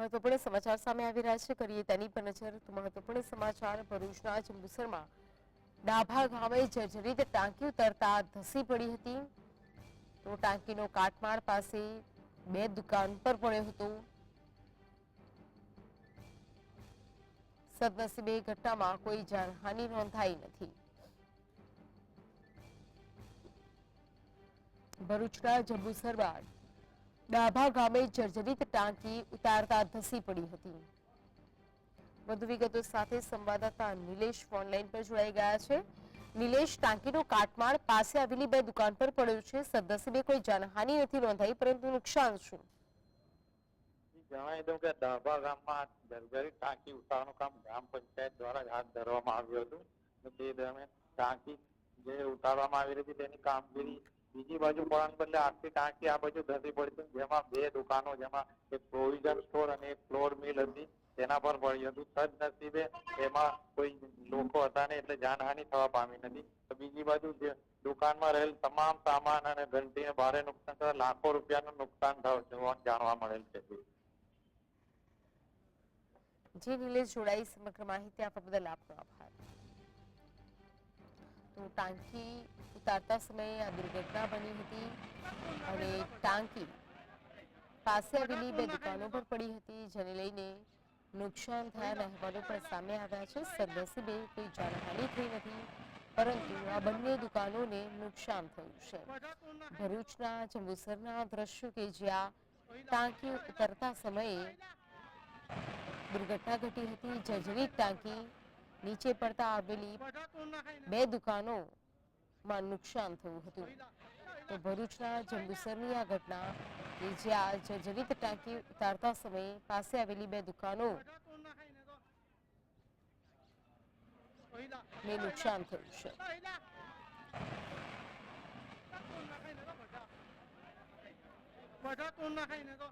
મહત્વપૂર્ણ સમાચાર સામે આવી રહ્યા છે. કરીએ તેની પર નજર તો મહત્વપૂર્ણ સમાચાર, ભરૂચના જંબુસરમાં ડાભા ગામે જર્જરિત ટાંકી ઉતરતા ધસી પડી હતી. તો ટાંકીનો કાટમાળ પાસે બે દુકાન પર પડ્યો હતો. સદનસીબે ઘટનામાં કોઈ જાનહાનિ નોંધાઈ નથી. ભરૂચના જંબુસરમાં ડાભા ગામે જર્જરિત ટાંકી ઉતારતા ધસી પડી હતી. વધુ વિગતો સાથે સંવાદદાતા નિલેશ ઓનલાઈન પર જોડાઈ ગયા છે. નિલેશ, ટાંકીનો કાટમાળ પાસે આવેલી બે દુકાન પર પડ્યો છે. સદનસીબે કોઈ જાનહાનિ નથી નોંધાઈ, પરંતુ નુકસાન શું? જણાવી દઉં કે ડાભા ગામમાં જર્જરિત ટાંકી ઉતારવાનું કામ ગ્રામ પંચાયત દ્વારા હાથ ધરવામાં આવ્યું હતું. તે દરમિયાન ટાંકી જે ઉતારવામાં આવી રહી હતી, તેની કામગીરી બીજી બાજુ પણ બદલે આખી ટાંકી આ બાજુ ધસી પડી હતી. જેમાં બે દુકાનો, જેમાં એક પ્રોવિઝન સ્ટોર અને એક ફ્લોર મિલ હતી. તેના પર પડ્યું હતું. સદનસીબે એમાં કોઈ લોકો હતા ને એટલે જાનહાનિ થવા પામી નથી. તો બીજી બાજુ દુકાનમાં રહેલ તમામ સામાન અને ઘંટીને ભારે નુકસાન થતા લાખો રૂપિયાનું નુકસાન થયું જાણવા મળેલ છે. જે નિલેશ જોડાઈ સમગ્ર માહિતી આપવા બદલ આપનો આભાર. તો ટાંકી ઉતારતા સમયે આ દુર્ઘટના બની હતી અને ટાંકી પાસે આવેલી બે દુકાનો પર પડી હતી જેને લઈને નુકસાન થયાના અહેવાલો પણ સામે આવ્યા છે સદનસીબે કોઈ જાનહાનિ થઈ નથી પરંતુ આ બંને દુકાનોને નુકસાન થયું છે ભરૂચના જંબુસરના દ્રશ્યો કે જ્યાં ટાંકી ઉતરતા સમયે દુર્ઘટના ઘટી હતી જર્જરિત ટાંકી નીચે પડતા આવેલી બે દુકાનોમાં નુકસાન થયું હતું. તો ભરૂચના જંબુસરની આ ઘટના કે જ્યાં જર્જરિત ટાંકી ઉતારતા સમયે પાસે આવેલી બે દુકાનો ને નુકસાન થયું છે. બધા તોડ નાખાય ને તો?